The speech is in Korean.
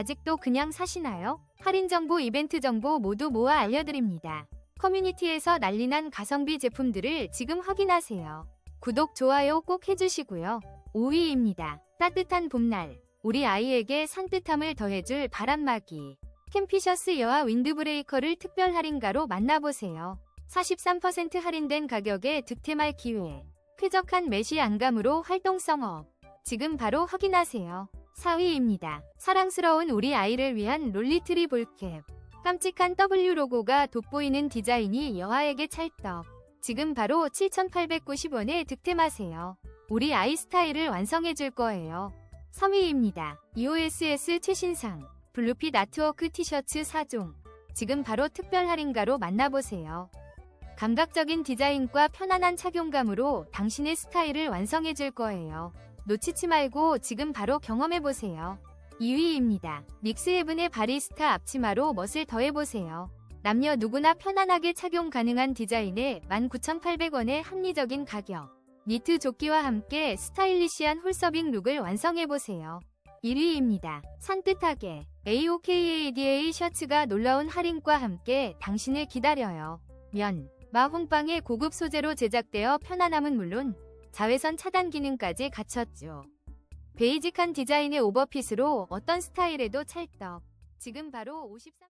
아직도 그냥 사시나요? 할인 정보, 이벤트 정보 모두 모아 알려드립니다. 커뮤니티에서 난리난 가성비 제품들을 지금 확인하세요. 구독, 좋아요 꼭 해주시고요. 5위입니다. 따뜻한 봄날. 우리 아이에게 산뜻함을 더해줄 바람막이. 캠피셔스 여와 윈드브레이커를 특별 할인가로 만나보세요. 43% 할인된 가격에 득템할 기회. 쾌적한 메쉬 안감으로 활동성 업. 지금 바로 확인하세요. 4위입니다. 사랑스러운 우리 아이를 위한 롤리트리 볼캡. 깜찍한 W 로고가 돋보이는 디자인이 여아에게 찰떡. 지금 바로 7,890원에 득템하세요. 우리 아이 스타일을 완성해줄 거예요. 3위입니다. EOSS 최신상 블루핏 아트워크 티셔츠 4종. 지금 바로 특별 할인가로 만나보세요. 감각적인 디자인과 편안한 착용감으로 당신의 스타일을 완성해줄 거예요. 놓치지 말고 지금 바로 경험해보세요. 2위입니다. 믹스헤븐의 바리스타 앞치마로 멋을 더해보세요. 남녀 누구나 편안하게 착용 가능한 디자인에 19,800원의 합리적인 가격. 니트 조끼와 함께 스타일리시한 홀서빙 룩을 완성해보세요. 1위입니다. 산뜻하게 AOKADA 셔츠가 놀라운 할인과 함께 당신을 기다려요. 면, 마홍빵의 고급 소재로 제작되어 편안함은 물론 자외선 차단 기능까지 갖췄죠. 베이직한 디자인의 오버핏으로 어떤 스타일에도 찰떡. 지금 바로 53